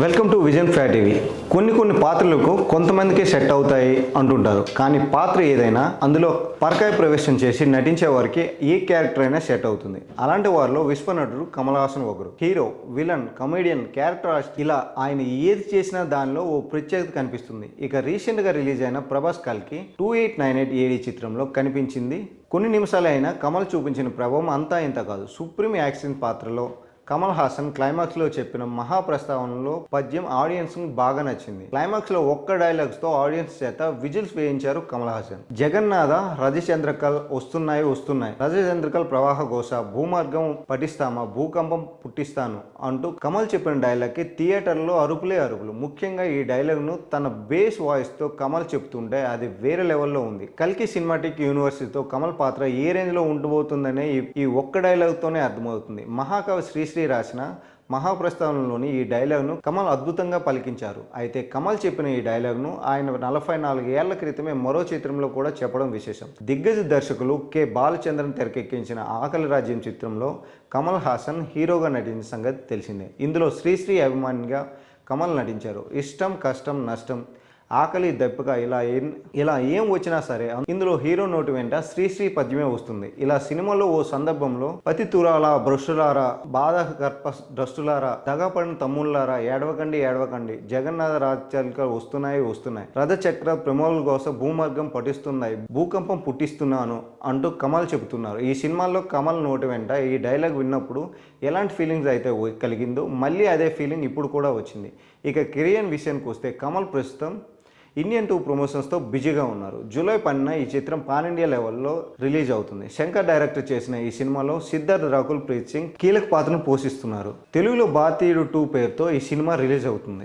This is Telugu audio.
వెల్కమ్ టు విజన్ ఫ్యా టీవీ కొన్ని కొన్ని పాత్రలకు కొంతమందికే సెట్ అవుతాయి అంటుంటారు. కానీ పాత్ర ఏదైనా అందులో పరకాయ ప్రవేశం చేసి నటించే వారికి ఏ క్యారెక్టర్ అయినా సెట్ అవుతుంది. అలాంటి వారిలో విశ్వనటుడు కమల్ హాసన్ ఒకరు. Hero villain comedian character artist ఇలా ఆయన ఏది చేసినా దానిలో ఓ ప్రత్యేకత కనిపిస్తుంది. ఇక రీసెంట్గా రిలీజ్ అయిన ప్రభాస్ కల్కి two eight nine eight AD చిత్రంలో కనిపించింది. కొన్ని నిమిషాలైనా కమల్ చూపించిన ప్రభావం అంతా ఇంత కాదు. సుప్రీం యాక్షన్ పాత్రలో కమల్ హాసన్ క్లైమాక్స్లో చెప్పిన మహాప్రస్తావనలో పద్యం ఆడియన్స్ బాగా నచ్చింది. క్లైమాక్స్లో ఒక్క డైలాగ్స్తో ఆడియన్స్ చేత విజిల్స్ వేయించారు కమల్ హాసన్. జగన్నాథ రజచంద్రకల్ వస్తున్నాయి వస్తున్నాయి. రజచంద్రకల్ ప్రవాహ ఘోష భూమార్గం పఠిస్తామా భూకంపం పుట్టిస్తాను అంటూ కమల్ చెప్పిన డైలాగ్కి థియేటర్లో అరుపులే అరుపులు. ముఖ్యంగా ఈ డైలాగ్ను తన బేస్ వాయిస్తో కమల్ చెప్తుంటే అది వేరే లెవెల్లో ఉంది. కల్కి సినిమాటిక్ యూనివర్సిటీతో కమల్ పాత్ర ఏ రేంజ్లో ఉండబోతుందనే ఈ- ఒక్క డైలాగ్ తోనే అర్థమవుతుంది. మహాకవి శ్రీ శ్రీశ్రీ రాసిన మహాప్రస్థానంలోని ఈ డైలాగ్ను కమల్ అద్భుతంగా పలికించారు. అయితే కమల్ చెప్పిన ఈ డైలాగ్ను ఆయన నలభై నాలుగు ఏళ్ళ క్రితమే మరో చిత్రంలో కూడా చెప్పడం విశేషం. దిగ్గజ దర్శకులు కె. బాలచంద్రన్ తెరకెక్కించిన ఆకలి రాజ్యం చిత్రంలో కమల్ హాసన్ హీరోగా నటించిన సంగతి తెలిసిందే. ఇందులో శ్రీశ్రీ అభిమానిగా కమల్ నటించారు. ఇష్టం కష్టం నష్టం ఆకలి దెబ్బక ఇలా ఏం ఇలా ఏం వచ్చినా సరే ఇందులో హీరో నోటి వెంట శ్రీశ్రీ పద్యమే వస్తుంది. ఇలా సినిమాలో ఓ సందర్భంలో పతి తురాల భ్రష్టులారా బాధ గర్భ ద్రష్టులారా దగపడిన తమ్ముళ్ళారా ఏడవకండి ఏడవకండి జగన్నాథ రాజ్యాలు వస్తున్నాయి వస్తున్నాయి. రథచక్ర ప్రమోల కోసం భూమార్గం పఠిస్తున్నాయి భూకంపం పుట్టిస్తున్నాను అంటూ కమల్ చెబుతున్నారు. ఈ సినిమాలో కమల్ నోటి వెంట ఈ డైలాగ్ విన్నప్పుడు ఎలాంటి ఫీలింగ్స్ అయితే కలిగిందో మళ్ళీ అదే ఫీలింగ్ ఇప్పుడు కూడా వచ్చింది. ఇక కెరియర్ విషయానికి వస్తే కమల్ ప్రస్తుతం ఇండియన్ టూ ప్రమోషన్స్తో బిజీగా ఉన్నారు. జూలై పన్నెండున ఈ చిత్రం పాన్ ఇండియా లెవెల్లో రిలీజ్ అవుతుంది. శంకర్ డైరెక్టర్ చేసిన ఈ సినిమాలో సిద్ధార్థ్ రాకుల్ ప్రీత్ సింగ్ కీలక పాత్రను పోషిస్తున్నారు. తెలుగులో భారతీయుడు టూ పేరుతో ఈ సినిమా రిలీజ్ అవుతుంది.